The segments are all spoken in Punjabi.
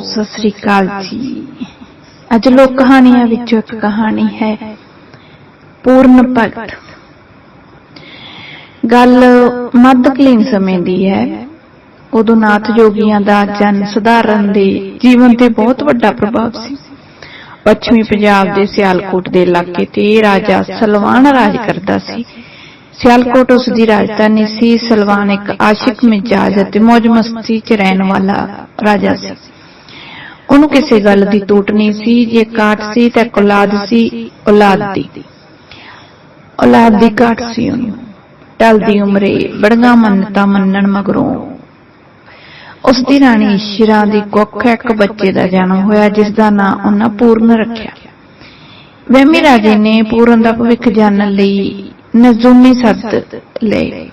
ਸਤਿ ਸ੍ਰੀ ਅਕਾਲ ਜੀ। ਅੱਜ ਲੋਕ ਕਹਾਣੀਆਂ ਵਿੱਚੋਂ ਇੱਕ ਕਹਾਣੀ ਹੈ, ਪੂਰਨ ਭਗਤ। ਗੱਲ ਮੱਧਕਾਲੀਨ ਸਮੇਂ ਦੀ ਹੈ। ਉਦੋਂ ਨਾਥ ਜੋਗੀਆਂ ਦਾ ਜਨ ਸਧਾਰਨ ਦੇ ਜੀਵਨ ਤੇ ਬਹੁਤ ਵੱਡਾ ਪ੍ਰਭਾਵ ਸੀ। ਪੱਛਮੀ ਪੰਜਾਬ ਦੇ ਸਿਆਲਕੋਟ ਦੇ ਇਲਾਕੇ ਤੇ ਰਾਜਾ ਸਲਵਾਨ ਰਾਜ ਕਰਦਾ ਸੀ। ਸਿਆਲਕੋਟ ਉਸ ਦੀ ਰਾਜਧਾਨੀ ਸੀ। ਸਲਵਾਨ ਇੱਕ ਆਸ਼ਿਕ ਮਿਜਾਜ ਅਤੇ ਮौज ਮਸਤੀ 'ਚ ਰਹਿਣ ਵਾਲਾ ਰਾਜਾ ਸੀ। ਉਹਨੂੰ ਕਿਸੇ ਗੱਲ ਦੀ ਟੋਟ ਨਹੀਂ ਸੀ, ਜੇ ਕਾਟ ਸੀ ਤਾਂ ਇੱਕ ਔਲਾਦ ਸੀ, ਔਲਾਦ ਦੀ। ਔਲਾਦ ਦੀ ਕਾਟ ਸੀ ਉਹਨੂੰ। ਟਲਦੀ ਉਮਰੇ, ਬੜੀਆਂ ਮੰਨਤਾਂ ਮੰਨਣ ਮਗਰੋਂ। ਉਸ ਦੀ ਰਾਣੀ ਸ਼ਿਰਾ ਦੀ ਕੁੱਖ ਇੱਕ ਬੱਚੇ ਦਾ ਜਨਮ ਹੋਇਆ, ਜਿਸ ਦਾ ਨਾਂ ਉਹਨਾਂ ਪੂਰਨ ਰੱਖਿਆ। ਵਹਿਮੀ ਰਾਜੇ ਨੇ ਪੂਰਨ ਦਾ ਭਵਿੱਖ ਜਾਣਨ ਲਈ ਨਜੂਮੀ ਸਬਦ ਲਏ।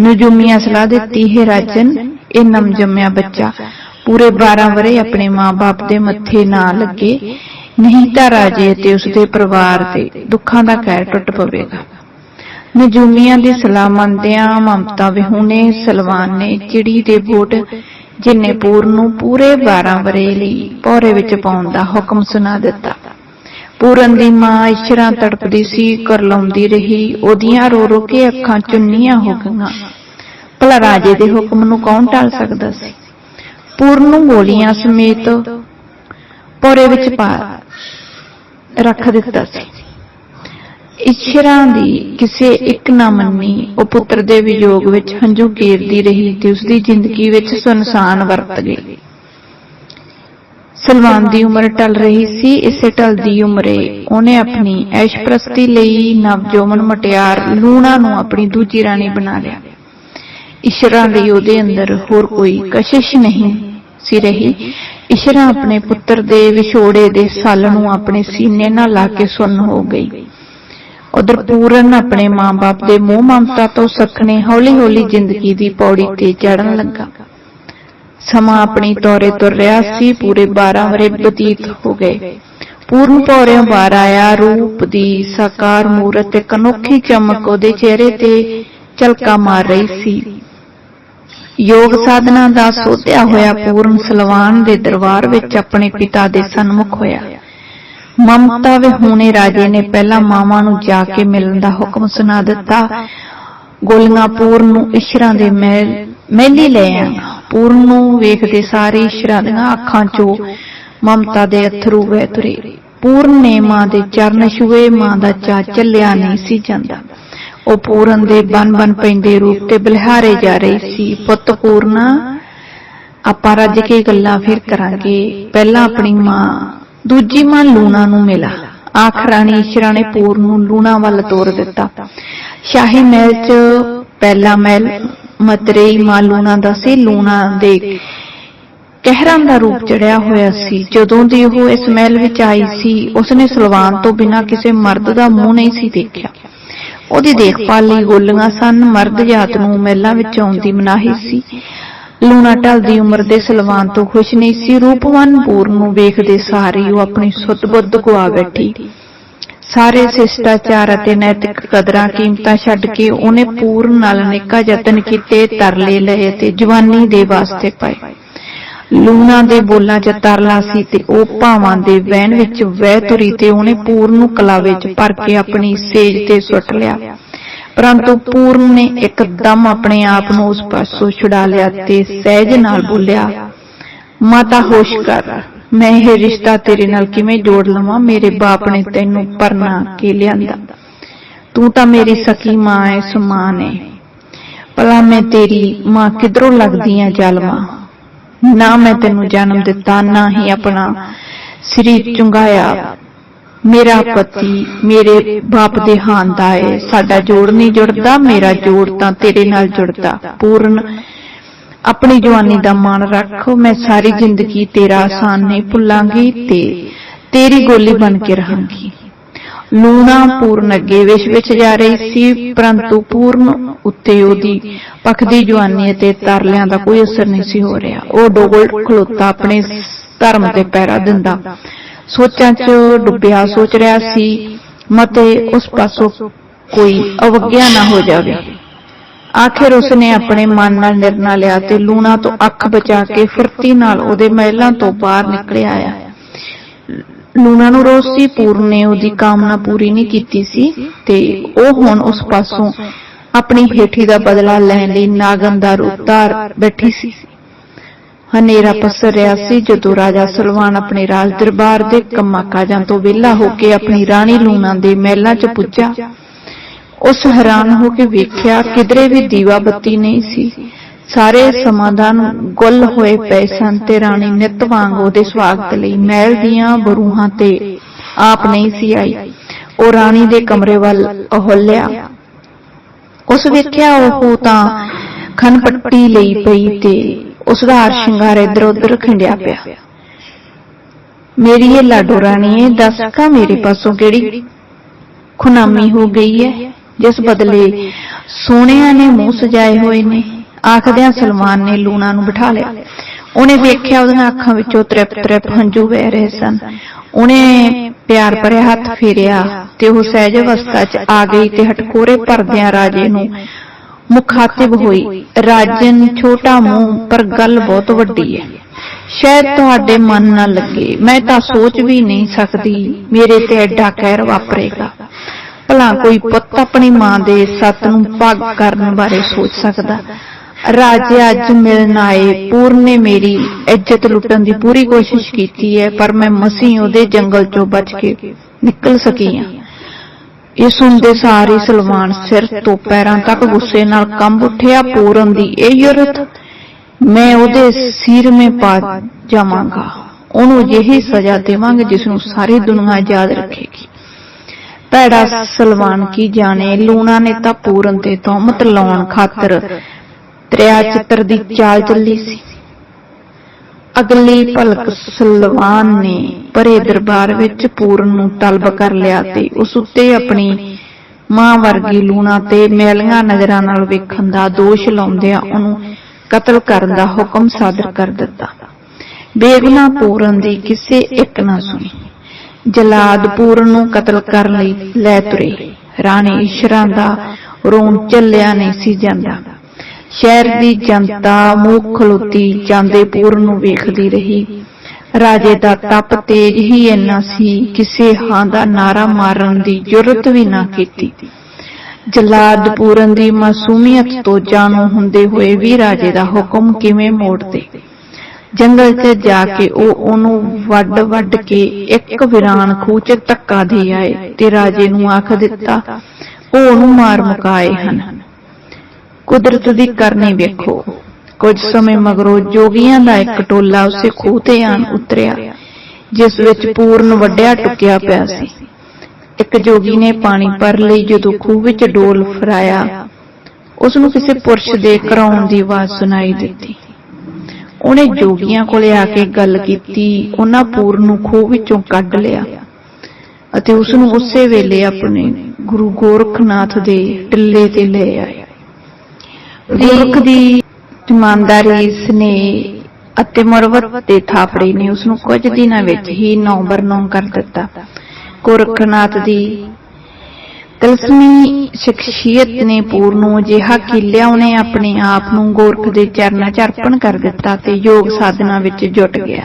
ਨਜੂਮੀਆਂ ਸਲਾਹ ਦਿੱਤੀ, ਹੈ ਰਾਜਨ, ਇਹ ਨਮ ਜੰਮਿਆ ਬੱਚਾ ਪੂਰੇ 12 ਵਰੇ ਆਪਣੇ ਮਾਪੇ ਦੇ ਮੱਥੇ ਨਾ ਲੱਗੇ। ਨਹੀਂ ਤਾਂ ਰਾਜੇ ਤੇ ਉਸਦੇ ਪਰਿਵਾਰ ਤੇ ਦੁੱਖਾਂ ਦਾ ਕਹਿਰ ਟੁੱਟ ਪਵੇਗਾ। ਨਜੂਮੀਆਂ ਦੀ ਸਲਾਹ ਮੰਨਦਿਆਂ ਮਮਤਾ ਵਿਹੂਨੇ ਸਲਵਾਨ ਨੇ ਚਿੜੀ ਦੇ ਬੋਟ, ਜਿਨੇ ਪੂਰਨ ਨੂੰ ਪੂਰੇ 12 ਵਰੇ ਲਈ ਪੌਰੇ ਵਿੱਚ ਪਾਉਣ ਦਾ ਹੁਕਮ ਸੁਣਾ ਦਿੱਤਾ। ਪੂਰਨ ਦੀ ਮਾਂ ਇਸ਼ਰਾਂ ਤੜਪਦੀ ਸੀ, ਕਰਲਾਉਂਦੀ ਰਹੀ, ਉਹਦੀਆਂ ਰੋ ਰੋ ਕੇ ਅੱਖਾਂ ਚੁੰਨੀਆਂ ਹੋ ਗਈਆਂ। ਭਲਾ ਰਾਜੇ ਦੇ ਹੁਕਮ ਨੂੰ ਕੌਣ ਟਾਲ ਸਕਦਾ ਸੀ? ਪੂਰਨ ਗੋਲੀਆਂ ਸਮੇਤ ਪੌਰੇ ਵਿੱਚ ਪਾ ਰੱਖ ਦਿੱਤਾ ਸੀ। ਇਸ਼ਰਾਂ ਦੀ ਕਿਸੇ ਇੱਕ ਨਾ ਮੰਨੀ ਉਹ ਪੁੱਤਰ ਦੇ ਵਿਯੋਗ ਵਿੱਚ ਹੰਝੂ ਕੇਰਦੀ ਰਹੀ ਤੇ ਉਸ ਦੀ ਜ਼ਿੰਦਗੀ ਵਿੱਚ ਸੁਨਸਾਨ ਵਰਤ ਗਈ। ਸਲਮਾਨ ਦੀ ਉਮਰ ਟਲ ਰਹੀ ਸੀ ਇਸੇ ਟਲਦੀ ਉਮਰੇ ਉਹਨੇ ਆਪਣੀ ਐਸ਼ਪ੍ਰਸਤੀ ਲਈ ਨਵਜੋਮਨ ਮਟਿਆਰ ਲੂਣਾ ਨੂੰ ਆਪਣੀ ਦੂਜੀ ਰਾਣੀ ਬਣਾ ਲਿਆ। ਇਸ਼ਰਾ ਲਈ ਉਹਦੇ ਅੰਦਰ ਹੋਰ ਕੋਈ ਕਸ਼ਿਸ਼ ਨਹੀਂ ਸੀ ਰਹੀ। ਇਸ਼ਰਾ ਆਪਣੇ ਪੁੱਤਰ ਦੇ ਵਿਛੋੜੇ ਦੇ ਸੱਲ ਨੂੰ ਆਪਣੇ ਸੀਨੇ ਨਾਲ ਲਾ ਕੇ ਸੁੰਨ ਹੋ ਗਈ। ਉਧਰ ਪੂਰਨ ਆਪਣੇ ਮਾਂ-ਬਾਪ ਦੇ ਮੋਹ ਮਮਤਾ ਤੋਂ ਸਖਣੇ ਹੌਲੀ-ਹੌਲੀ ਜ਼ਿੰਦਗੀ ਦੀ ਪੌੜੀ ਤੇ ਚੜਨ ਲੱਗਾ। ਸਮਾਂ ਆਪਣੀ ਤੋਰੇ ਤੁਰ ਰਿਹਾ ਸੀ, ਪੂਰੇ 12 ਵਰੇ ਬਤੀਤ ਹੋ ਗਏ। ਪੂਰਨ ਪੌਰਿਆਂ ਬਾਹਰ ਆਇਆ, ਰੂਪ ਦੀ ਸਾਕਾਰ ਮੂਰਤ ਤੇ ਕਨੋਖੀ ਚਮਕ ਉਹਦੇ ਚਿਹਰੇ ਤੇ ਝਲਕਾ ਮਾਰ ਰਹੀ ਸੀ। ਯੋਗ ਸਾਧਨਾ ਦਾ ਸੋਧਿਆ ਹੋਇਆ ਪੂਰਨ ਸਲਵਾਨ ਦੇ ਦਰਬਾਰ ਵਿੱਚ ਆਪਣੇ ਪਿਤਾ ਦੇ ਸਨਮੁਖ ਹੋਇਆ। ਮਮਤਾ ਵਿਹੂਣੇ ਰਾਜੇ ਨੇ ਪਹਿਲਾਂ ਮਾਵਾਂ ਨੂੰ ਜਾ ਕੇ ਮਿਲਣ ਦਾ ਹੁਕਮ ਸੁਣਾ ਦਿੱਤਾ। ਗੋਲੀਆਂ ਪੂਰਨ ਨੂੰ ਇਸ਼ਰਾਂ ਦੇ ਮਹਿਲ, ਮਹਿਲੀ ਲੈ ਆਇਆ ਪੂਰਨ ਨੂੰ ਵੇਖਦੇ ਸਾਰੇ ਇਸ਼ਰਾਂ ਦੀਆਂ ਅੱਖਾਂ 'ਚੋਂ ਮਮਤਾ ਦੇ ਅਥਰੂ ਵਹਿ ਤੁਰੇ। ਪੂਰਨ ਨੇ ਮਾਂ ਦੇ ਚਰਨ ਛੂਏ ਮਾਂ ਦਾ ਚਾ ਚੱਲਿਆ ਨਹੀਂ ਸੀ ਜਾਂਦਾ। ਉਹ ਪੂਰਨ ਦੇ ਬਨ-ਬਨ ਪੈਂਦੇ ਰੂਪ ਤੇ ਬਲਿਹਾਰੇ ਜਾ ਰਹੀ ਸੀ। ਪੁੱਤ ਪੂਰਨਾ, ਆਪਾਂ ਰੱਜ ਕੇ ਗੱਲਾਂ ਫਿਰ ਕਰਾਂਗੇ। ਪਹਿਲਾਂ ਆਪਣੀ ਮਾਂ, ਦੂਜੀ ਮਾਂ ਲੂਣਾ ਨੂੰ ਮਿਲਾ। ਆਖ ਰਾਣੀ ਇਸ਼ਰਾ ਨੇ ਪੂਰਨ ਨੂੰ ਲੂਣਾ ਵੱਲ ਤੋਰ ਦਿੱਤਾ। ਸ਼ਾਹੀ ਮਹਿਲ 'ਚ ਪਹਿਲਾ ਮਹਿਲ, ਮਤਰੇਈ ਮਾਂ ਲੂਣਾ ਦਾ ਸੀ। ਲੂਣਾ ਦੇ ਕਹਿਰਾਂ ਦਾ ਰੂਪ ਚੜਿਆ ਹੋਇਆ ਸੀ। ਜਦੋਂ ਦੀ ਉਹ ਇਸ ਮਹਿਲ ਵਿੱਚ ਆਈ ਸੀ, ਉਸਨੇ ਸਲਵਾਨ ਤੋਂ ਬਿਨਾਂ ਕਿਸੇ ਮਰਦ ਦਾ ਮੂੰਹ ਨਹੀਂ ਸੀ ਦੇਖਿਆ। ਉਹਦੀ ਦੇਖਭਾਲ ਲਈ ਗੋਲੀਆਂ ਸਨ ਮਰਦ ਜਾਤ ਨੂੰ ਮਹਿਲਾਂ ਵਿੱਚ ਆਉਣ ਦੀ ਮਨਾਹੀ ਸੀ। ਲੂਣਾ ਢਲਦੀ ਉਮਰ ਦੇ ਸਲਵਾਨ ਤੋਂ ਖੁਸ਼ ਨਹੀਂ ਸੀ। ਰੂਪਵਾਨ ਪੂਰਨ ਨੂੰ ਵੇਖਦੇ ਸਾਰੇ ਉਹ ਆਪਣੀ ਸੁੱਧ ਬੁੱਧ ਗਵਾ ਬੈਠੀ। ਸਾਰੇ ਸਿਸ਼ਟਾਚਾਰ ਅਤੇ ਨੈਤਿਕ ਕਦਰਾਂ ਕੀਮਤਾਂ ਛੱਡ ਕੇ ਉਹਨੇ ਪੂਰਨ ਨਾਲ ਅਨੇਕਾਂ ਯਤਨ ਕੀਤੇ ਤਰਲੇ ਲਏ ਤੇ ਜਵਾਨੀ ਦੇ ਵਾਸਤੇ ਪਾਏ। ਲੂਣਾ ਦੇ ਬੋਲਾਂ 'ਚ ਤਰਲਾ ਸੀ ਤੇ ਉਹ ਭਾਵਾਂ ਦੇ ਵਹਿਣ ਵਿੱਚ ਵਹਿ ਤੁਰੀ ਤੇ ਉਹਨੇ ਪੂਰਨ ਨੂੰ ਕਲਾਵੇ 'ਚ ਭਰ ਕੇ ਆਪਣੀ ਸੇਜ ਤੇ ਸੁੱਟ ਲਿਆ। ਪਰੰਤੂ ਪੂਰਨ ਨੇ ਇੱਕਦਮ ਆਪਣੇ ਆਪ ਨੂੰ ਉਸ ਪਾਸੋਂ ਛੁਡਾ ਲਿਆ ਤੇ ਸਹਿਜ ਨਾਲ ਬੋਲਿਆ, ਮਾਤਾ, ਹੋਸ਼ ਕਰ। ਮੈਂ ਇਹ ਰਿਸ਼ਤਾ ਤੇਰੇ ਨਾਲ ਕਿਵੇਂ ਜੋੜ ਲਵਾਂ? ਮੇਰੇ ਬਾਪ ਨੇ ਤੈਨੂੰ ਪਰਨਾ ਕੇ ਲਿਆਂਦਾ। ਤੂੰ ਤਾਂ ਮੇਰੀ ਸਕੀ ਮਾਂ ਐ ਸਮਾਨ ਐ ਭਲਾ ਮੈਂ ਤੇਰੀ ਮਾਂ ਕਿਧਰੋਂ ਲੱਗਦੀ ਆ ਜਲਵਾ ਨਾ ਮੈਂ ਤੈਨੂੰ ਜਨਮ ਦਿੱਤਾ, ਨਾ ਹੀ ਆਪਣਾ ਸਰੀਰ ਚੁੰਗਾਇਆ। ਮੇਰਾ ਪਤੀ ਮੇਰੇ ਬਾਪ ਦੇ ਹਾਨ ਦਾ ਏ। ਸਾਡਾ ਜੋੜ ਨਹੀਂ ਜੁੜਦਾ, ਮੇਰਾ ਜੋੜ ਤਾਂ ਤੇਰੇ ਨਾਲ ਜੁੜਦਾ। ਪੂਰਨ ਆਪਣੀ ਜਵਾਨੀ ਦਾ ਮਾਣ ਰੱਖ। ਮੈਂ ਸਾਰੀ ਜ਼ਿੰਦਗੀ ਤੇਰਾ ਆਸਾਨ ਨਹੀਂ ਭੁੱਲਾਂਗੀ ਤੇ ਤੇਰੀ ਗੋਲੀ ਬਣ ਕੇ ਰਹਾਂਗੀ। ਲੂਣਾ ਪੂਰਨ ਅੱਗੇ ਵਿਸ਼ ਵਿੱਚ ਜਾ ਰਹੀ ਸੀ, ਪਰੰਤੂ ਪੂਰਨ ਉੱਤੇ ਉਹਦੀ ਪਖਦੀ ਜਵਾਨੀ ਅਤੇ ਤਰਲਿਆਂ ਦਾ ਕੋਈ ਅਸਰ ਨਹੀਂ ਸੀ ਹੋ ਰਿਹਾ। ਉਹ ਡੋਗਲ ਖਲੋਤਾ ਆਪਣੇ ਧਰਮ ਤੇ ਪੈਰਾ ਦਿੰਦਾ। ਸੋਚਾਂ 'ਚ ਡੁੱਬਿਆ ਸੋਚ ਰਿਹਾ ਸੀ, ਮਤੇ ਉਸ ਪਾਸੋਂ ਕੋਈ ਅਵਗਿਆ ਨਾ ਹੋ ਜਾਵੇ। ਆਖਿਰ ਉਸਨੇ ਆਪਣੇ ਮਨ ਨਾਲ ਨਿਰਣਾ ਲਿਆ ਤੇ ਲੂਣਾ ਤੋਂ ਅੱਖ ਬਚਾ ਕੇ ਫੁਰਤੀ ਨਾਲ ਉਹਦੇ ਮਹਿਲਾਂ ਤੋਂ ਬਾਹਰ ਨਿਕਲ ਆਇਆ। ਲੂਣਾ ਨੂੰ ਰੋਸ ਸੀ ਪੂਰਨ ਨੇ ਉਹਦੀ ਕਾਮਨਾ ਪੂਰੀ ਨਹੀਂ ਕੀਤੀ ਸੀ ਤੇ ਉਹ ਹੁਣ ਉਸ ਪਾਸੋਂ ਆਪਣੀ ਹੇਠੀ ਦਾ ਬਦਲਾ ਲੈਣ ਲਈ ਨਾਗਨ ਦਾ ਰੂਪ ਧਾਰ ਬੈਠੀ ਸੀ। ਹਨੇਰਾ ਪਸਰ ਰਿਹਾ ਸੀ ਜਦੋਂ ਰਾਜਾ ਸਲਵਾਨ ਆਪਣੇ ਰਾਜ ਦਰਬਾਰ ਦੇ ਕੰਮਾਂ ਕਾਜਾਂ ਤੋਂ ਵਿਹਲਾ ਹੋ ਕੇ ਆਪਣੀ ਰਾਣੀ ਲੂਣਾ ਦੇ ਮਹਿਲਾਂ 'ਚ ਪੁੱਜਾ। ਉਸ ਹੈਰਾਨ ਹੋ ਕੇ ਵੇਖਿਆ ਕਿਧਰੇ ਵੀ ਦੀਵਾ ਬੱਤੀ ਨਹੀਂ ਸੀ। ਸਾਰੇ ਸਮਾਧਾਨ ਗੁੱਲ ਹੋਏ ਪਏ ਸਨ ਤੇ ਰਾਣੀ ਨਿਤ ਵਾਂਗ ਉਹਦੇ ਸਵਾਗਤ ਲਈ ਮਹਿਲ ਦੀਆਂ ਬਰੂਹਾਂ ਤੇ ਆਪ ਨਹੀਂ ਸੀ ਆਈ। ਉਹ ਰਾਣੀ ਦੇ ਕਮਰੇ ਵੱਲ ਅਹਲਿਆ ਉਸ ਵੇਖਿਆ ਉਹ ਤਾਂ ਖਨਪੱਟੀ ਲਈ ਪਈ ਤੇ ਉਸ ਦਾ ਹਾਰ ਸ਼ਿੰਗਾਰ ਇੱਧਰ ਉੱਧਰ ਖਿੰਡਿਆ ਪਿਆ। ਮੇਰੀ ਇਹ ਲਾਡੋ ਰਾਣੀ ਹੈ ਦੱਸ ਕਾ ਮੇਰੇ ਪਾਸੋਂ ਕਿਹੜੀ ਖੁਨਾਮੀ ਹੋ ਗਈ ਹੈ ਜਿਸ ਬਦਲੇ ਸੋਹਣਿਆਂ ਨੇ ਮੂੰਹ ਸਜਾਏ ਹੋਏ ਨੇ। ਆਖਦਿਆਂ ਸਲਮਾਨ ਨੇ ਲੂਣਾ ਨੂੰ ਬਿਠਾ ਲਿਆ। ਉਹਨੇ ਵੇਖਿਆ ਉਹਦੀਆਂ ਅੱਖਾਂ ਵਿੱਚੋਂ ਤ੍ਰਿਪ ਤ੍ਰਿਪ ਹੰਝੂ ਵਹਿ ਰਹੇ ਸਨ। ਉਹਨੇ ਪਿਆਰ ਭਰਿਆ ਹੱਥ ਫੇਰਿਆ ਤੇ ਉਹ ਸਹਿਜ ਅਵਸਥਾ 'ਚ ਆ ਗਈ ਤੇ ਹਟਕੋਰੇ ਭਰਦਿਆਂ ਰਾਜੇ ਨੂੰ ਮੁਖਾਤਿਬ ਹੋਈ। ਰਾਜਨ ਛੋਟਾ ਮੂੰਹ, ਪਰ ਗੱਲ ਬਹੁਤ ਵੱਡੀ ਹੈ। ਸ਼ਾਇਦ ਤੁਹਾਡੇ ਮਨ ਨਾ ਲੱਗੇ, ਮੈਂ ਤਾਂ ਸੋਚ ਵੀ ਨਹੀਂ ਸਕਦੀ ਮੇਰੇ ਤੇ ਐਡਾ ਕਹਿਰ ਵਾਪਰੇਗਾ। ਭਲਾ ਕੋਈ ਪੁੱਤ ਆਪਣੀ ਮਾਂ ਦੇ ਸੱਤ ਨੂੰ ਪੱਗ ਕਰਨ ਬਾਰੇ ਸੋਚ ਸਕਦਾ। ਰਾਜੇ ਅੱਜ ਮਿਲਣ ਆਏ। ਪੂਰਨ ਨੇ ਮੇਰੀ ਇੱਜ਼ਤ ਲੁੱਟਣ ਦੀ ਪੂਰੀ ਕੋਸ਼ਿਸ਼ ਕੀਤੀ ਹੈ, ਪਰ ਮੈਂ ਮਸੀਂ ਉਹਦੇ ਜੰਗਲ ਚੋਂ ਬਚ ਕੇ ਨਿਕਲ ਸਕੀ ਹਾਂ। ਇਹ ਸੁਣਦੇ ਸਾਰੀ ਸਲਮਾਨ ਸਿਰ ਤੋਂ ਪੈਰਾਂ ਤੱਕ ਗੁੱਸੇ ਨਾਲ ਕੰਬ ਉੱਠਿਆ। ਪੂਰਨ ਦੀ ਇਹ ਯੁਰਤ ਮੈਂ ਉਹਦੇ ਸਿਰ ਮੇ ਪਾ ਜਾਵਾਂਗਾ। ਉਹਨੂੰ ਅਜਿਹੀ ਸਜ਼ਾ ਦੇਵਾਂਗੇ ਜਿਸ ਨੂੰ ਸਾਰੀ ਦੁਨੀਆ ਯਾਦ ਰੱਖੇਗੀ। ਭੈੜਾ ਸਲਵਾਨ ਕੀ ਜਾਣੇ, ਲੂਣਾ ਨੇ ਤਾਂ ਪੂਰਨ ਤੇ ਤੋਮਤ ਲਾਉਣ ਖਾਤਰ ਤ੍ਰਿਆ ਚਿੱਤਰ ਦੀ ਚਾਲ ਚੱਲੀ ਸੀ। ਅਗਲੀ ਭਲਕ ਸਲਵਾਨ ਨੇ ਪਰੇ ਦਰਬਾਰ ਵਿੱਚ ਪੂਰਨ ਨੂੰ ਤਲਬ ਕਰ ਲਿਆ ਤੇ ਉਸ ਉੱਤੇ ਆਪਣੀ ਮਾਂ ਵਰਗੀ ਲੂਣਾ ਤੇ ਮੈਲੀਆਂ ਨਜ਼ਰਾਂ ਨਾਲ ਵੇਖਣ ਦਾ ਦੋਸ਼ ਲਾਉਂਦਿਆਂ ਉਹਨੂੰ ਕਤਲ ਕਰਨ ਦਾ ਹੁਕਮ ਸਾਦਰ ਕਰ ਦਿੱਤਾ। ਬੇਗੁਨਾਹ ਪੂਰਨ ਦੀ ਕਿਸੇ ਇੱਕ ਨਾ ਸੁਣੀ। ਜਲਾਦ ਪੂਰਨ ਨੂੰ ਕਤਲ ਕਰਨ ਲਈ ਲੈ ਤੁਰੇ। ਰਾਣੀ ਇਸ਼ਰਾਂ ਦਾ ਰੋਣ ਚੱਲਿਆ ਨਹੀਂ ਸੀ ਜਾਂਦਾ। ਸ਼ਹਿਰ ਦੀ ਜਨਤਾ ਮੂੰਹ ਖਲੋਤੀ ਜਾਂਦੇ ਨੂੰ ਵੇਖਦੀ ਰਹੀ। ਰਾਜੇ ਦਾ ਤਪ ਤੇਜ ਹੀ ਇੰਨਾ ਸੀ ਕਿਸੇ ਹਾਂ ਦਾ ਨਾਰਾ ਮਾਰਨ ਦੀ ਜੁਰਤ ਵੀ ਨਾ ਕੀਤੀ। ਜਲਾਦ ਪੂਰਨ ਦੀ ਮਾਸੂਮੀਅਤ ਤੋਂ ਜਾਣੂ ਹੁੰਦੇ ਹੋਏ ਵੀ ਰਾਜੇ ਦਾ ਹੁਕਮ ਕਿਵੇਂ ਮੋੜਦੇ। ਜੰਗਲ 'ਚ ਜਾ ਕੇ ਉਹ ਉਹਨੂੰ ਵੱਡ ਵੱਡ ਕੇ ਇੱਕ ਵਿਰਾਨ ਖੂਹ 'ਚ ਧੱਕਾ ਦੇ ਆਏ ਤੇ ਰਾਜੇ ਨੂੰ ਆਖ ਦਿੱਤਾ, ਉਹ ਉਹਨੂੰ ਮਾਰ ਮੁਕਾਏ ਹਨ। ਕੁਦਰਤ ਦੀ ਕਰਨੀ ਵੇਖੋ। ਕੁਝ ਸਮੇਂ ਮਗਰੋਂ ਜੋਗੀਆਂ ਦਾ ਇੱਕ ਟੋਲਾ ਉਸੇ ਖੂਹ ਤੇ ਆਣ ਉਤਰਿਆ, ਜਿਸ ਵਿੱਚ ਪੂਰਨ ਵੱਡਿਆ ਟੁਕਿਆ ਪਿਆ ਸੀ। ਇੱਕ ਜੋਗੀ ਨੇ ਪਾਣੀ ਭਰ ਲਈ, ਜਦੋਂ ਖੂਹ ਵਿੱਚ ਡੋਲ ਫਰਾਇਆ ਉਸ ਨੂੰ ਕਿਸੇ ਪੁਰਸ਼ ਦੇ ਕਰਾਉਣ ਦੀ ਆਵਾਜ਼ ਸੁਣਾਈ ਦਿੱਤੀ। ਉਹਨੇ ਜੋਗੀਆਂ ਕੋਲੇ ਆ ਕੇ ਗੱਲ ਕੀਤੀ, ਉਹਨਾਂ ਪੂਰਨ ਨੂੰ ਖੂਹ ਵਿੱਚੋਂ ਕੱਢ ਲਿਆ ਅਤੇ ਉਸ ਨੂੰ ਉਸੇ ਵੇਲੇ ਆਪਣੇ ਗੁਰੂ ਗੋਰਖਨਾਥ ਦੇ ਟਿੱਲੇ ਤੇ ਲੈ ਆਇਆ। ਗੁਰਖ ਦੀ ਇਮਾਨਦਾਰੀ ਸਨੇਹ ਅਤੇ ਮਰਵਤ ਦੇ ਥਾਪੜੇ ਨੇ ਉਸ ਨੂੰ ਕੁਝ ਦਿਨਾਂ ਵਿੱਚ ਹੀ ਨੌਬਰ ਨੌ ਕਰ ਦਿੱਤਾ। ਗੋਰਖਨਾਥ ਦੀ ਤਲਸਮੀ ਸ਼ਖਸੀਅਤ ਨੇ ਪੂਰਨ ਨੂੰ ਅਜਿਹਾ ਕੀਲਿਆ ਉਹਨੇ ਆਪਣੇ ਆਪ ਨੂੰ ਗੋਰਖ ਦੇ ਚਰਨਾਂ 'ਚ ਅਰਪਣ ਕਰ ਦਿੱਤਾ ਤੇ ਯੋਗ ਸਾਧਨਾ ਵਿੱਚ ਜੁਟ ਗਿਆ।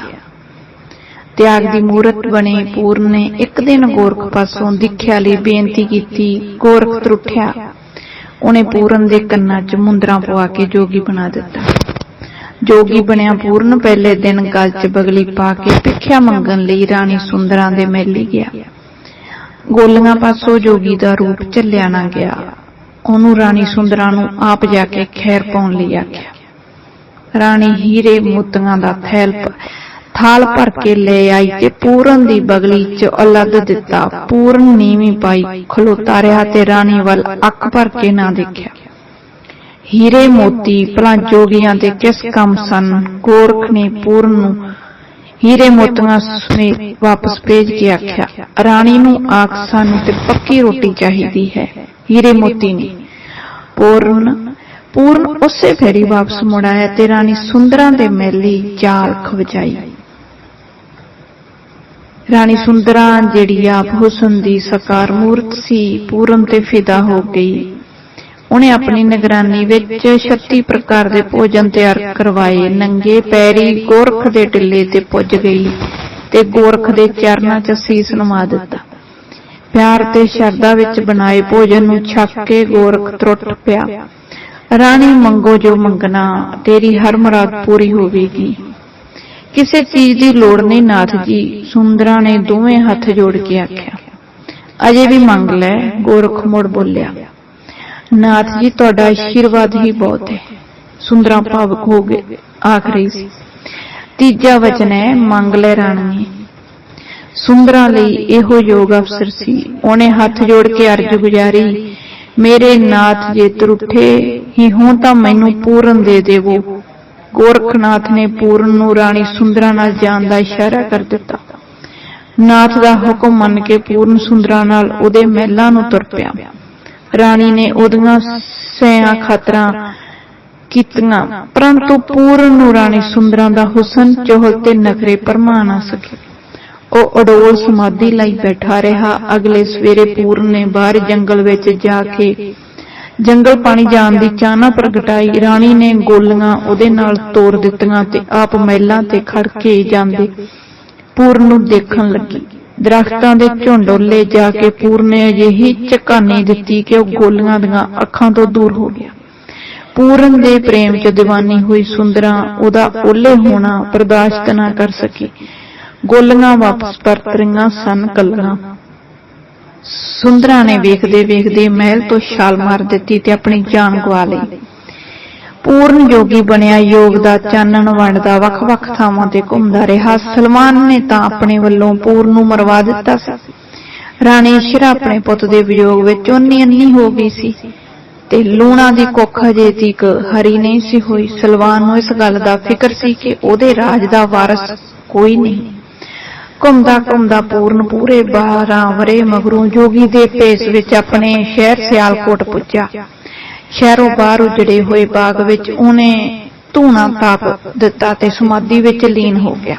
ਤਿਆਗ ਦੀ ਮੂਰਤ ਬਣੇ ਪੂਰਨ ਨੇ ਇੱਕ ਦਿਨ ਗੋਰਖ ਪਾਸੋਂ ਦਿਖਿਆ ਲਈ ਬੇਨਤੀ ਕੀਤੀ, ਗੋਰਖ ਤਰੁੱਠਿਆ ਉਹਨੇ ਪੂਰਨ ਦੇ ਕੰਨਾਂ 'ਚ ਮੁੰਦਰਾ ਪਵਾ ਕੇ ਜੋਗੀ ਬਣਾ ਦਿੱਤਾ। ਜੋਗੀ ਬਣਿਆ ਪੂਰਨ ਪਹਿਲੇ ਦਿਨ ਗਲ 'ਚ ਬਗਲੀ ਪਾ ਕੇ ਭਿੱਖਿਆ ਮੰਗਣ ਲਈ ਰਾਣੀ ਸੁੰਦਰਾਂ ਦੇ ਮਹਿਲੀ ਗਿਆ। ਗੋਲੀਆਂ ਪਾਸੋਂ ਜੋਗੀ ਦਾ ਰੂਪ ਚੱਲਿਆ ਨਾ ਗਿਆ। ਉਹਨੂੰ ਰਾਣੀ ਸੁੰਦਰਾਂ ਨੂੰ ਆਪ ਜਾ ਕੇ ਖੈਰ ਪਾਉਣ ਲਈ ਆਖਿਆ। ਰਾਣੀ ਹੀਰੇ ਮੋਤੀਆਂ ਦਾ ਥੈਲ ਥਾਲ ਭਰ ਕੇ ਲੈ ਆਈ ਤੇ ਪੂਰਨ ਦੀ ਬਗਲੀ 'ਚ ਅਲੱਦ ਦਿੱਤਾ। ਪੂਰਨ ਨੀਵੀਂ ਪਾਈ, ਖਲੋਤਾ ਰਿਹਾ ਤੇ ਰਾਣੀ ਵੱਲ ਅੱਖ ਭਰ ਕੇ ਨਾ ਦੇਖਿਆ। ਹੀਰੇ ਮੋਤੀ, ਭਲਾ ਜੋਗੀਆਂ ਦੇ ਕਿਸ ਕੰਮ ਸਨ? ਗੋਰਖ ਨੇ ਪੂਰਨ ਨੂੰ ਹੀਰੇ ਮੋਤੀਆਂ ਸਮੇਤ ਵਾਪਸ ਭੇਜ ਕੇ ਆਖਿਆ, ਰਾਣੀ ਨੂੰ ਆਖ, ਸਾਨੂੰ ਤੇ ਪੱਕੀ ਰੋਟੀ ਚਾਹੀਦੀ ਹੈ। ਹੀਰੇ ਮੋਤੀ ਨੇ ਪੂਰਨ ਪੂਰਨ ਉਸੇ ਫੇਰੀ ਵਾਪਸ ਮੁੜ ਆਇਆ ਤੇ ਰਾਣੀ ਸੁੰਦਰਾਂ ਦੇ ਮੇਲੀ ਜਾਲ ਖਵਜਾਈ। ਰਾਣੀ ਸੁੰਦਰਾਂ ਜਿਹੜੀ ਆਪ ਹੁਸਨ ਦੀ ਸਕਾਰ ਮੂਰਤ ਸੀ, ਪੂਰਨ ਤੇ ਫਿਦਾ ਹੋ ਗਈ। ਉਹਨੇ ਆਪਣੀ ਨਿਗਰਾਨੀ ਵਿੱਚ 36 ਪ੍ਰਕਾਰ ਦੇ ਭੋਜਨ ਤਿਆਰ ਕਰਵਾਏ। ਨੰਗੇ ਪੈਰੀ ਗੋਰਖ ਦੇ ਟਿੱਲੇ ਤੇ ਪੁੱਜ ਗਈ ਤੇ ਗੋਰਖ ਦੇ ਚਰਨਾਂ 'ਚ ਸੀਸ ਨਵਾ ਦਿੱਤਾ। ਪਿਆਰ ਤੇ ਸ਼ਰਧਾ ਵਿੱਚ ਬਣਾਏ ਭੋਜਨ ਨੂੰ ਛਕ ਕੇ ਗੋਰਖ ਤਰੁੱਟ ਪਿਆ। ਰਾਣੀ ਮੰਗੋ ਜੋ ਮੰਗਣਾ, ਤੇਰੀ ਹਰ ਮੁਰਾਦ ਪੂਰੀ ਹੋਵੇਗੀ। ਕਿਸੇ ਚੀਜ਼ ਦੀ ਲੋੜ ਨਹੀਂ, ਨਾਥ ਜੀ। ਸੁੰਦਰਾ ਨੇ ਦੋਵੇਂ ਹੱਥ ਜੋੜ ਕੇ ਆਖਿਆ। ਅਜੇ ਵੀ ਮੰਗ ਲੈ, ਗੋਰਖ ਮੁੜ ਬੋਲਿਆ। ਨਾਥ ਜੀ, ਤੁਹਾਡਾ ਆਸ਼ੀਰਵਾਦ ਹੀ ਬਹੁਤ ਹੈ। ਸੁੰਦਰਾ ਭਾਵਕ ਹੋ ਗਏ, ਆਖ ਰਹੀ ਸੀ। ਤੀਜਾ ਵਚਨ ਹੈ, ਮੰਗ ਲੈ ਰਾਣੀ। ਸੁੰਦਰਾ ਲਈ ਇਹੋ ਯੋਗ ਅਫਸਰ ਸੀ। ਉਹਨੇ ਹੱਥ ਜੋੜ ਕੇ ਅਰਜ਼ ਗੁਜ਼ਾਰੀ, ਮੇਰੇ ਨਾਥ ਜੇ ਤਰੁੱਠੇ ਹੀ ਹੋਂ ਤਾਂ ਮੈਨੂੰ ਪੂਰਨ ਦੇ ਦੇਵੋ। ਗੋਰਖਨਾਥ ਨੇ ਪੂਰਨ ਨੂੰ ਰਾਣੀ ਸੁੰਦਰਾ ਨਾਲ ਜਾਣ ਦਾ ਇਸ਼ਾਰਾ ਕਰ ਦਿੱਤਾ। ਨਾਥ ਦਾ ਹੁਕਮ ਮੰਨ ਕੇ ਪੂਰਨ ਸੁੰਦਰਾ ਨਾਲ ਉਹਦੇ ਮਹਿਲਾਂ ਨੂੰ ਤੁਰ ਪਿਆ। ਰਾਣੀ ਨੇ ਉਹਦੀਆਂ ਸਿਆਂ ਖਾਤਰਾਂ ਕੀਤੀਆਂ, ਪਰੰਤੂ ਪੂਰਨ ਨੂੰ ਰਾਣੀ ਸੁੰਦਰਾ ਦਾ ਹੁਸਨ, ਚੋਹਲ ਤੇ ਨਖਰੇ ਪਰਮਾ ਨਾ ਸਕੇ। ਉਹ ਅਡੋਲ ਸਮਾਧੀ ਲਈ ਬੈਠਾ ਰਿਹਾ। ਅਗਲੇ ਸਵੇਰੇ ਪੂਰਨ ਨੇ ਬਾਹਰ ਜੰਗਲ ਵਿੱਚ ਜਾ ਕੇ ਜੰਗਲ ਪਾਣੀ ਜਾਣ ਦੀ ਚਾਹਨਾ ਪ੍ਰਗਟਾਈ ਰਾਣੀ ਨੇ ਗੋਲੀਆਂ ਉਹਦੇ ਨਾਲ ਤੋੜ ਦਿੱਤੀਆਂ ਤੇ ਆਪ ਮਹਿਲਾਂ ਤੇ ਖੜ ਕੇ ਜਾਂਦੇ ਪੂਰਨ ਨੂੰ ਦੇਖਣ ਲੱਗੀ। ਦਰਖਤਾਂ ਦੇ ਝੁੰਡੋਲੇ ਜਾ ਕੇ ਪੂਰਨ ਨੇ ਅਜਿਹੀ ਝਕਾਨੀ ਦਿੱਤੀ ਕਿ ਉਹ ਗੋਲੀਆਂ ਦੀਆਂ ਅੱਖਾਂ ਤੋਂ ਦੂਰ ਹੋ ਗਿਆ ਪੂਰਨ ਦੇ ਪ੍ਰੇਮ 'ਚ دیਵਾਨੀ ਹੋਈ ਸੁੰਦਰਾ ਉਹਦਾ ਓਲੇ ਹੋਣਾ ਬਰਦਾਸ਼ਤ ਨਾ ਕਰ ਸਕੀ। ਗੋਲੀਆਂ ਵਾਪਸ ਪਰਤ ਰਹੀਆਂ ਸਨ ਕੱਲੀਆਂ ਸੁੰਦਰਾ ਨੇ ਵੇਖਦੇ ਵੇਖਦੇ ਮਹਿਲ ਤੋਂ ਛਾਲ ਮਾਰ ਦਿੱਤੀ ਤੇ ਆਪਣੀ ਜਾਨ ਗਵਾ ਲਈ। ਪੂਰਨ ਯੋਗੀ ਬਣਿਆ ਯੋਗ ਦਾ ਚਾਨਣ ਵੰਡਦਾ ਵੱਖ-ਵੱਖ ਥਾਵਾਂ ਤੇ ਘੁੰਮਦਾ ਰਿਹਾ। ਸਲਮਾਨ ਨੇ ਤਾਂ ਆਪਣੇ ਵੱਲੋਂ ਪੂਰਨ ਨੂੰ ਮਰਵਾ ਦਿੱਤਾ ਸੀ। ਰਾਣੀ ਸ਼ਿਰਾ ਆਪਣੇ ਪੁੱਤ ਦੇ ਵਿਯੋਗ ਵਿੱਚ ਉਨੀ ਅੰਨੀ ਹੋ ਗਈ ਸੀ ਤੇ ਲੂਣਾ ਦੀ ਕੁੱਖ ਹਜੇ ਤੀਕ ਹਰੀ ਨਹੀਂ ਸੀ ਹੋਈ। ਸਲਵਾਨ ਨੂੰ ਇਸ ਗੱਲ ਦਾ ਫਿਕਰ ਸੀ ਕਿ ਉਹਦੇ ਰਾਜ ਦਾ ਵਾਰਸ ਕੋਈ ਨਹੀਂ। ਘੁੰਮਦਾ ਘੁੰਮਦਾ ਪੂਰਨ ਪੂਰੇ 12 ਵਰੇ ਮਗਰੋਂ ਜੋਗੀ ਦੇ ਭੇਸ ਵਿੱਚ ਆਪਣੇ ਸ਼ਹਿਰ ਸਿਆਲਕੋਟ ਪੁੱਜਾ। ਸ਼ਹਿਰੋਂ ਬਾਹਰ ਉਜੜੇ ਹੋਏ ਬਾਗ ਵਿੱਚ ਉਹਨੇ ਧੂਣਾ ਤਾਪ ਦਿੱਤਾ ਤੇ ਸਮਾਧੀ ਵਿੱਚ ਲੀਨ ਹੋ ਗਿਆ।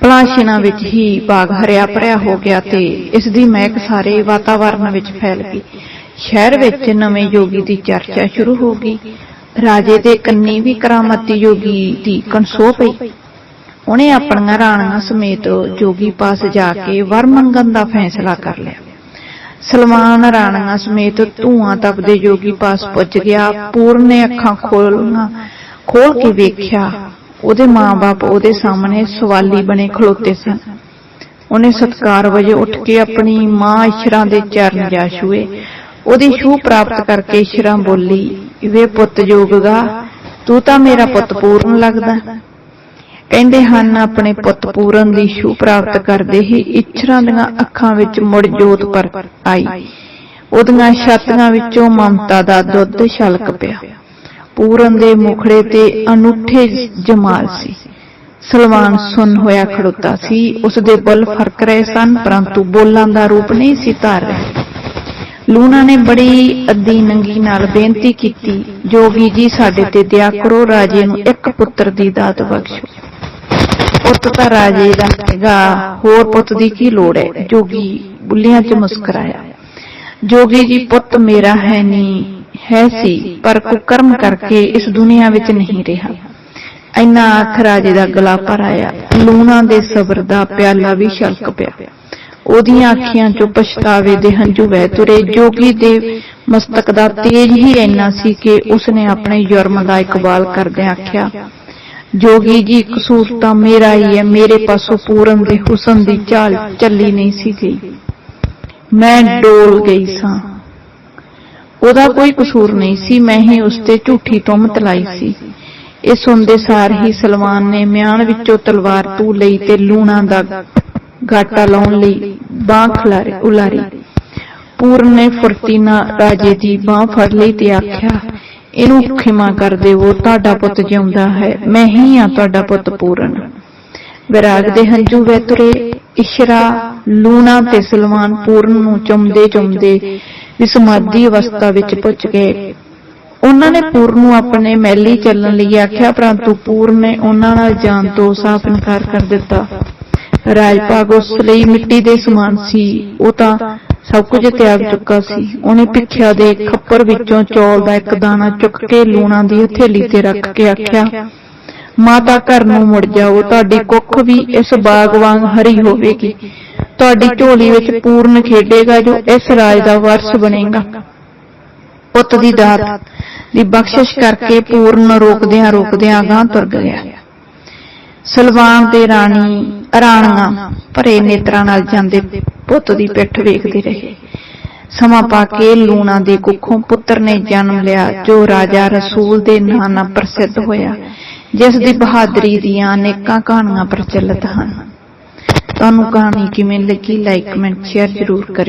ਪਲਾਸ਼ੀਨਾ ਵਿੱਚ ਹੀ ਬਾਗ ਹਰਿਆ ਭਰਿਆ ਹੋ ਗਿਆ ਤੇ ਇਸ ਦੀ ਮਹਿਕ ਸਾਰੇ ਵਾਤਾਵਰਣ ਵਿੱਚ ਫੈਲ ਗਈ। ਸ਼ਹਿਰ ਵਿੱਚ ਨਵੇਂ ਯੋਗੀ ਦੀ ਚਰਚਾ ਸ਼ੁਰੂ ਹੋ ਗਈ। ਰਾਜੇ ਦੇ ਕੰਨੀ ਵੀ ਕਰਾਮਤੀ ਯੋਗੀ ਦੀ ਕਨਸੋ ਪਈ। ਉਹਨੇ ਆਪਣੀਆਂ ਰਾਣੀਆਂ ਸਮੇਤ ਜੋਗੀ ਪਾਸ ਜਾ ਕੇ ਵਰ ਮੰਗਣ ਦਾ ਫੈਸਲਾ ਕਰ ਲਿਆ। ਸਲਮਾਨ ਰਾਣੀਆਂ ਸਮੇਤ ਧੂਆਂ ਤਪਦੇ ਜੋਗੀ ਪਾਸ ਪੁੱਜ ਗਿਆ। ਪੂਰਨ ਨੇ ਅੱਖਾਂ ਖੋਲ੍ਹੀਆਂ ਖੋਲ ਕੇ ਵੇਖਿਆ, ਉਹਦੇ ਮਾਂ-ਬਾਪ ਉਹਦੇ ਸਾਹਮਣੇ ਸਵਾਲੀ ਬਣੇ ਖਲੋਤੇ ਸਨ। ਉਹਨੇ ਸਤਕਾਰ ਵਜੇ ਉੱਠ ਕੇ ਆਪਣੀ ਮਾਂ ਇਸ਼ਰਾਂ ਦੇ ਚਰਨ ਜਾ ਛੂਏ। ਉਹਦੀ ਛੂਹ ਪ੍ਰਾਪਤ ਕਰਕੇ ਇਸ਼ਰਾਂ ਬੋਲੀ, ਵੇ ਪੁੱਤ ਜੋਗਗਾ, ਤੂੰ ਤਾਂ ਮੇਰਾ ਪੁੱਤ ਪੂਰਨ ਲੱਗਦਾ ਕਹਿੰਦੇ ਹਨ, ਆਪਣੇ ਪੁੱਤ ਪੂਰਨ ਦੀ ਛੂਹ ਪ੍ਰਾਪਤ ਕਰਦੇ ਹੀ ਇਛਰਾਂ ਦੀਆਂ ਅੱਖਾਂ ਵਿੱਚ ਮੁੜ ਜੋਤ ਪਰ ਆਈ। ਉਹਦੀਆਂ ਛਾਤੀਆਂ ਵਿੱਚੋਂ ਮਮਤਾ ਦਾ ਦੁੱਧ ਛਲਕ ਪਿਆ। ਪੂਰਨ ਦੇ ਮੁਖੜੇ ਤੇ ਅਨੂਠੇ ਜਮਾਲ ਸੀ। ਸਲਮਾਨ ਸੁਨ ਹੋਇਆ ਖੜੋਤਾ ਸੀ। ਉਸ ਦੇ ਬੁੱਲ ਫ਼ਰਕ ਰਹੇ ਸਨ, ਪਰੰਤੂ ਬੋਲਾਂ ਦਾ ਰੂਪ ਨਹੀਂ ਸੀ ਧਾਰ ਰਿਹਾ। ਲੂਣਾ ਨੇ ਬੜੀ ਅੱਧੀ ਨੰਗੀ ਨਾਲ ਬੇਨਤੀ ਕੀਤੀ, ਜੋਗੀ ਜੀ, ਸਾਡੇ ਤੇ ਦਇਆ ਕਰੋ, ਰਾਜੇ ਨੂੰ ਇੱਕ ਪੁੱਤਰ ਦੀ ਦਾਤ ਬਖਸ਼ੋ। ਪੁੱਤ ਤਾਂ ਰਾਜੇ ਦਾ ਹੈਗਾ ਹੋਰ ਪੁੱਤ ਦੀ ਕੀ ਲੋੜ ਹੈ? ਜੋਗੀ ਬੁੱਲੀਆਂ 'ਚ ਮੁਸਕਰਾਇਆ। ਜੋਗੀ ਜੀ, ਪੁੱਤ ਮੇਰਾ ਹੈ ਨਹੀਂ ਹੈ ਸੀ, ਪਰ ਕੁਕਰਮ ਕਰਕੇ ਇਸ ਦੁਨੀਆ ਵਿੱਚ ਨਹੀਂ ਰਿਹਾ। ਇੰਨਾ ਆਖ ਰਾਜੇ ਦਾ ਗਲਾ ਪਰ ਆਇਆ। ਲੂਣਾ ਦੇ ਸਬਰ ਦਾ ਪਿਆਲਾ ਵੀ ਛਲਕ ਪਿਆ। ਉਹਦੀਆਂ ਅੱਖੀਆਂ 'ਚੋਂ ਪਛਤਾਵੇ ਦੇ ਹੰਝੂ ਵਹਿ ਤੁਰੇ। ਜੋਗੀ ਦੇ ਮਸਤਕ ਦਾ ਤੇਜ ਹੀ ਇੰਨਾ ਸੀ ਕਿ ਉਸਨੇ ਆਪਣੇ ਜੁਰਮ ਦਾ ਇਕਬਾਲ ਕਰਦਿਆਂ ਆਖਿਆ ਜੋਗੀ ਜੀ ਕਸੂਰ ਤਾਂ ਮੇਰਾ ਹੀ ਹੈ। ਮੇਰੇ ਪਾਸੋਂ ਪੂਰਨ ਦੇ ਹੁਸਨ ਦੀ ਚਾਲ ਚੱਲੀ ਨਹੀਂ ਸੀ ਗਈ। ਮੈਂ ਡੋਲ ਗਈ ਸਾਂ। ਉਹਦਾ ਕੋਈ ਕਸੂਰ ਨਹੀਂ ਸੀ। ਮੈਂ ਹੀ ਉਸ ਤੇ ਝੂਠੀ ਤੁਮਤ ਲਾਈ ਸੀ। ਇਹ ਸੁਣਦੇ ਸਾਰ ਹੀ ਸਲਮਾਨ ਨੇ ਮਿਆਨ ਵਿੱਚੋਂ ਤਲਵਾਰ ਤੂ ਲਈ ਤੇ ਲੂਣਾ ਦਾ ਗਾਟਾ ਲਾਉਣ ਲਈ ਬਾਹ ਖਲਾਰੀ ਉਲਾਰੀ। ਪੂਰਨ ਨੇ ਫੁਰਤੀ ਨਾਲ ਰਾਜੇ ਦੀ ਬਾਹ ਫੜ ਲਈ ਤੇ ਆਖਿਆ ਇਹਨੂੰ ਖਿਮਾ ਕਰ ਦੇਵੋ, ਤੁਹਾਡਾ ਪੁੱਤ ਜਿਉਂਦਾ ਹੈ। ਮੈਂ ਹੀ ਆ ਤੁਹਾਡਾ ਪੁੱਤ ਪੂਰਨ। ਵਿਰਾਗ ਦੇ ਹੰਝੂ ਵਹਿ ਇਸ਼ਰਾ, ਲੂਣਾ ਤੇ ਸਲਮਾਨ ਪੂਰਨ ਨੂੰ ਚੁੰਮਦੇ ਚੁੰਮਦੇ ਵੀ ਸਮਾਧੀ ਅਵਸਥਾ ਵਿੱਚ ਪੁੱਜ ਗਏ। ਉਹਨਾਂ ਨੇ ਪੂਰਨ ਨੂੰ ਆਪਣੇ ਮੈਲੀ ਚੱਲਣ ਲਈ ਆਖਿਆ, ਪਰੰਤੂ ਪੂਰਨ ਨੇ ਉਹਨਾਂ ਨਾਲ ਜਾਣ ਤੋਂ ਸਾਫ਼ ਇਨਕਾਰ ਕਰ ਦਿੱਤਾ। ਰਾਜ ਭਾਗ ਉਸ ਲਈ ਮਿੱਟੀ ਦੇ ਸਮਾਨ ਸੀ। ਉਹ ਤਾਂ ਸਭ ਕੁਝ ਤਿਆਗ ਚੁੱਕਾ ਸੀ। ਉਹਨੇ ਭਿੱਖਿਆ ਦੇ ਖੱਪਰ ਵਿੱਚੋਂ ਚੌਲ ਦਾ ਇੱਕ ਦਾਣਾ ਚੁੱਕ ਕੇ ਲੂਣਾ ਦੀ ਹਥੇਲੀ ਤੇ ਰੱਖ ਕੇ ਆਖਿਆ ਮਾਤਾ ਘਰ ਨੂੰ ਮੁੜ ਜਾਓ ਤੁਹਾਡੀ ਕੁੱਖ ਵੀ ਇਸ ਬਾਗ ਵਾਂਗ ਹਰੀ ਹੋਵੇਗੀ। ਤੁਹਾਡੀ ਝੋਲੀ ਵਿੱਚ ਪੂਰਨ ਖੇਡੇਗਾ ਜੋ ਇਸ ਰਾਜ ਦਾ ਵਾਰਸ ਬਣੇਗਾ। ਪੁੱਤ ਦੀ ਦਾਤ ਦੀ ਬਖਸ਼ਿਸ਼ ਕਰਕੇ ਪੂਰਨ ਰੋਕਦਿਆਂ ਰੋਕਦਿਆਂ ਅਗਾਂਹ ਤੁਰ ਗਿਆ। ਸਲਵਾਨ ਤੇ ਰਾਣੀ ਰਾਣੀਆਂ ਭਰੇ ਨੇਤਰਾਂ ਨਾਲ ਜਾਂਦੇ ਪੁੱਤ ਦੀ ਪਿੱਠ ਵੇਖਦੇ ਰਹੇ। ਸਮਾਂ ਪਾ ਕੇ ਲੂਣਾ ਦੇ ਕੁੱਖੋਂ ਪੁੱਤਰ ਨੇ ਜਨਮ ਲਿਆ, ਜੋ ਰਾਜਾ ਰਸੂਲ ਦੇ ਨਾਂ ਨਾਲ ਪ੍ਰਸਿੱਧ ਹੋਇਆ, ਜਿਸ ਦੀ ਬਹਾਦਰੀ ਦੀਆਂ ਅਨੇਕਾਂ ਕਹਾਣੀਆਂ ਪ੍ਰਚਲਿਤ ਹਨ। ਤੁਹਾਨੂੰ ਕਹਾਣੀ ਕਿਵੇਂ ਲੱਗੀ ਲਾਈਕ ਕਮੈਂਟ ਸ਼ੇਅਰ ਜ਼ਰੂਰ ਕਰਿਓ।